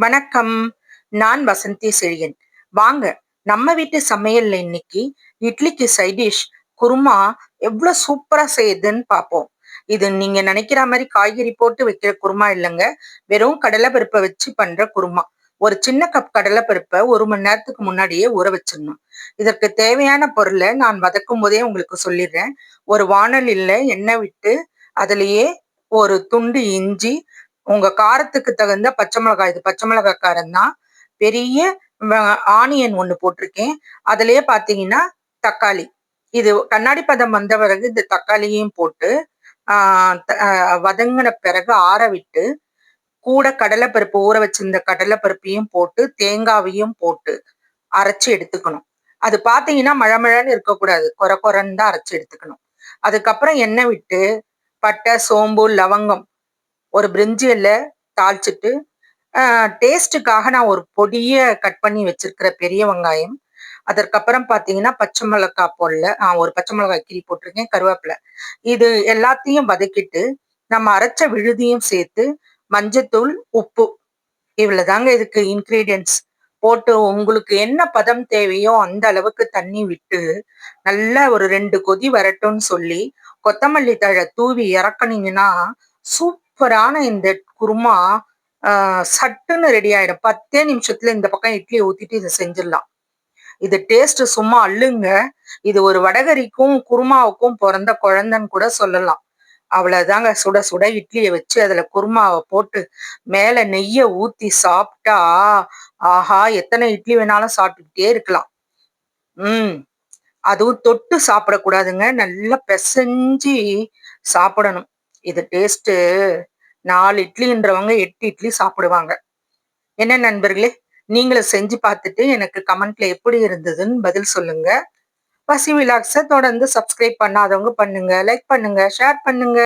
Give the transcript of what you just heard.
வணக்கம். நான் வசந்தி செழியன். வாங்க நம்ம வீட்டு சமையல்ல இன்னைக்கு இட்லிக்கு சைடிஷ் குருமா எவ்வளவு சூப்பரா செய்யுதுன்னு பார்ப்போம் இது நீங்க நினைக்கிற மாதிரி காய்கறி போட்டு வைக்கிற குருமா இல்லைங்க. வெறும் கடலை பருப்பை வச்சு பண்ற குருமா. ஒரு சின்ன கப் கடலை பருப்பை ஒரு மணி நேரத்துக்கு முன்னாடியே ஊற வச்சிடணும். இதற்கு தேவையான பொருளை நான் வதக்கும் போதே உங்களுக்கு சொல்லிடுறேன். ஒரு வானலில் எண்ணெய் விட்டு அதுலயே ஒரு துண்டு இஞ்சி உங்க காரத்துக்கு தகுந்த பச்சை மிளகாய் இது பச்சை மிளகாய் காரம் தான். பெரிய ஆனியன் ஒன்று போட்டிருக்கேன். அதுலயே பார்த்தீங்கன்னா தக்காளி. இது கண்ணாடி பதம் வந்த பிறகு இந்த தக்காளியையும் போட்டு வதங்கின பிறகு ஆற விட்டு கூட கடலைப்பருப்பு ஊற வச்சிருந்த கடலைப்பருப்பையும் போட்டு தேங்காவையும் போட்டு அரைச்சி எடுத்துக்கணும். அது பார்த்தீங்கன்னா மழை மழைன்னு இருக்கக்கூடாது. குறை குறைன்னு தான் அரைச்சி எடுத்துக்கணும். அதுக்கப்புறம் எண்ணெய் விட்டு பட்டை சோம்பு லவங்கம் ஒரு பிரிஞ்சியில் தாளிச்சிட்டு டேஸ்ட்டுக்காக நான் ஒரு பொடியை கட் பண்ணி வச்சிருக்கிற பெரிய வெங்காயம். அதற்கப்புறம் பார்த்தீங்கன்னா பச்சை மிளகாய் போடல ஒரு பச்சை மிளகாய் கீரி போட்டிருக்கேன் கருவேப்பிலை. இது எல்லாத்தையும் வதக்கிட்டு நம்ம அரைச்ச விழுதியும் சேர்த்து மஞ்சத்தூள் உப்பு இவ்வளவுதாங்க இதுக்கு இன்க்ரீடியன்ஸ் போட்டு உங்களுக்கு என்ன பதம் தேவையோ அந்த அளவுக்கு தண்ணி விட்டு நல்லா ஒரு ரெண்டு கொதி வரட்டும்னு சொல்லி கொத்தமல்லி தழை தூவி இறக்குனீங்கன்னா சூப் சூப்பரான இந்த குருமா சட்டுன்னு ரெடி ஆயிடும் பத்தே நிமிஷத்துல இந்த பக்கம் இட்லி ஊத்திட்டு இதை செஞ்சிடலாம். இது டேஸ்ட் சும்மா அள்ளுங்க. இது ஒரு வடகரிக்கும் குருமாவுக்கும் பிறந்த குழந்தைன்னு கூட சொல்லலாம். அவ்வளவுதாங்க. சுட சுட இட்லியை வச்சு அதுல குருமாவை போட்டு மேல நெய்ய ஊத்தி சாப்பிட்டா ஆஹா எத்தனை இட்லி வேணாலும் சாப்பிட்டுக்கிட்டே இருக்கலாம். உம் அதுவும் தொட்டு சாப்பிடக்கூடாதுங்க. நல்லா பிசைஞ்சு சாப்பிடணும். இது டேஸ்ட்டு நாலு இட்லின்றவங்க எட்டு இட்லி சாப்பிடுவாங்க. என்ன நண்பர்களே நீங்களும் செஞ்சு பார்த்துட்டு எனக்கு கமெண்ட்ல எப்படி இருந்ததுன்னு பதில் சொல்லுங்க. பசி விலாக்ஸை தொடர்ந்து சப்ஸ்கிரைப் பண்ணாதவங்க பண்ணுங்க லைக் பண்ணுங்க ஷேர் பண்ணுங்க.